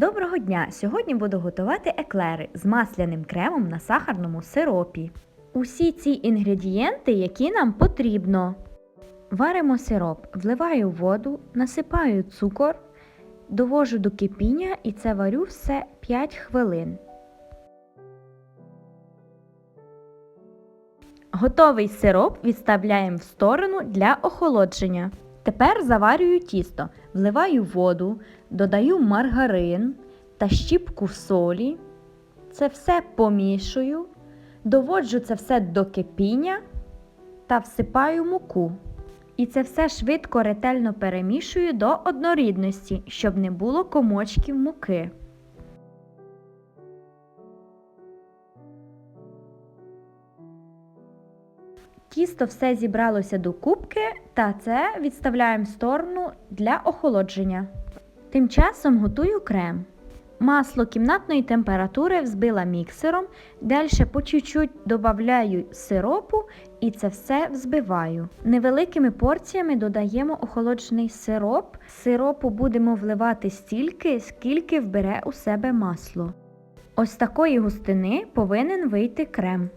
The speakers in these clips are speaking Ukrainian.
Доброго дня! Сьогодні буду готувати еклери з масляним кремом на сахарному сиропі. Усі ці інгредієнти, які нам потрібно. Варимо сироп, вливаю воду, насипаю цукор, довожу до кипіння і це варю все 5 хвилин. Готовий сироп відставляємо в сторону для охолодження. Тепер заварюю тісто, вливаю воду, додаю маргарин та щіпку солі. Це все помішую, доводжу це все до кипіння та всипаю муку. І це все швидко ретельно перемішую до однорідності, щоб не було комочків муки. Тісто все зібралося до кубки, та це відставляємо в сторону для охолодження. Тим часом готую крем. Масло кімнатної температури взбила міксером, далі по чуть-чуть додаю сиропу і це все взбиваю. Невеликими порціями додаємо охолоджений сироп. Сиропу будемо вливати стільки, скільки вбере у себе масло. Ось такої густини повинен вийти крем.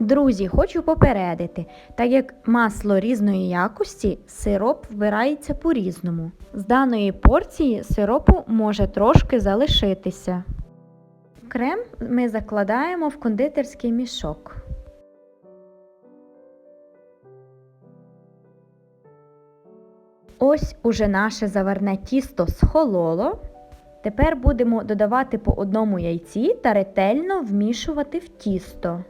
Друзі, хочу попередити, так як масло різної якості, сироп вбирається по-різному. З даної порції сиропу може трошки залишитися. Крем ми закладаємо в кондитерський мішок. Ось уже наше заварне тісто схололо. Тепер будемо додавати по одному яйці та ретельно вмішувати в тісто.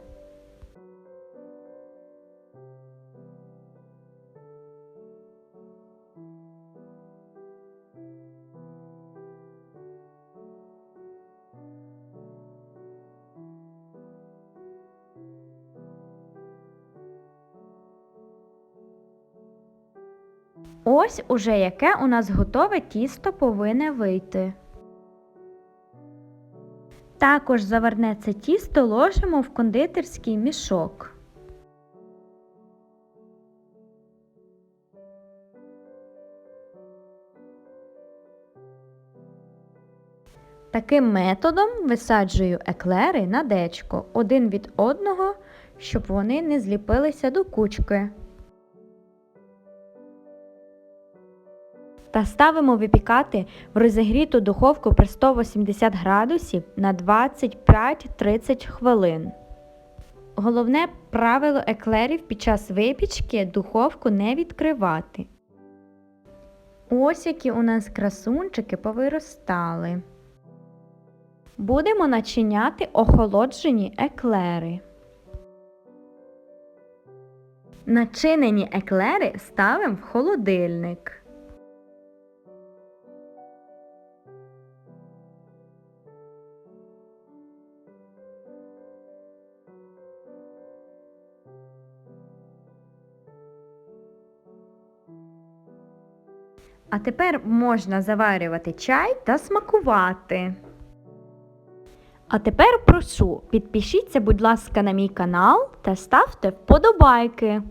Ось уже яке у нас готове тісто повинне вийти. Також заварне це тісто ложимо в кондитерський мішок. Таким методом висаджую еклери на дечко один від одного, щоб вони не зліпилися до кучки. Та ставимо випікати в розігріту духовку при 180 градусів на 25-30 хвилин. Головне правило еклерів під час випічки духовку не відкривати. Ось які у нас красунчики повиростали. Будемо начиняти охолоджені еклери. Начинені еклери ставимо в холодильник. А тепер можна заварювати чай та смакувати. А тепер прошу, підпишіться, будь ласка, на мій канал та ставте вподобайки.